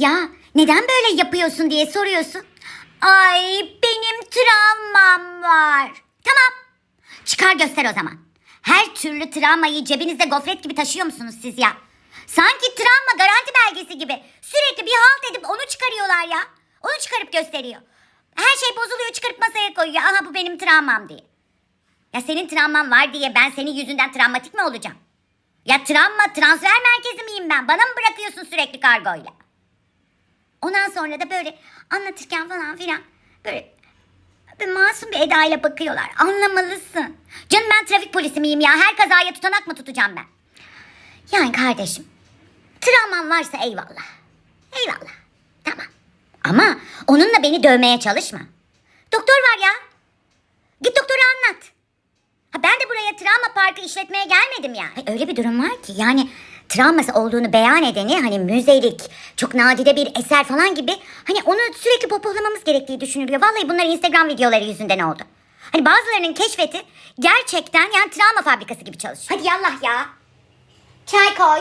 Ya neden böyle yapıyorsun diye soruyorsun. Ay benim travmam var. Tamam. Çıkar göster o zaman. Her türlü travmayı cebinizde gofret gibi taşıyor musunuz siz ya? Sanki travma garanti belgesi gibi. Sürekli bir halt edip onu çıkarıyorlar ya. Onu çıkarıp gösteriyor. Her şey bozuluyor çıkarıp masaya koyuyor. Aha bu benim travmam diye. Ya senin travman var diye ben senin yüzünden travmatik mi olacağım? Ya travma transfer merkezi miyim ben? Bana mı bırakıyorsun sürekli kargoyla? Ondan sonra da böyle anlatırken falan filan böyle, böyle masum bir edayla bakıyorlar. Anlamalısın. Canım ben trafik polisi miyim ya? Her kazaya tutanak mı tutacağım ben? Yani kardeşim travman varsa eyvallah. Eyvallah. Tamam. Ama onunla beni dövmeye çalışma. Doktor var ya. Travma parkı işletmeye gelmedim ya. Ay, öyle bir durum var ki yani travması olduğunu beyan edeni hani müzelik, çok nadide bir eser falan gibi hani onu sürekli popolamamız gerektiği düşünülüyor. Vallahi bunlar Instagram videoları yüzünden oldu. Hani bazılarının keşfeti gerçekten yani travma fabrikası gibi çalışıyor. Hadi yallah ya. Çay koy.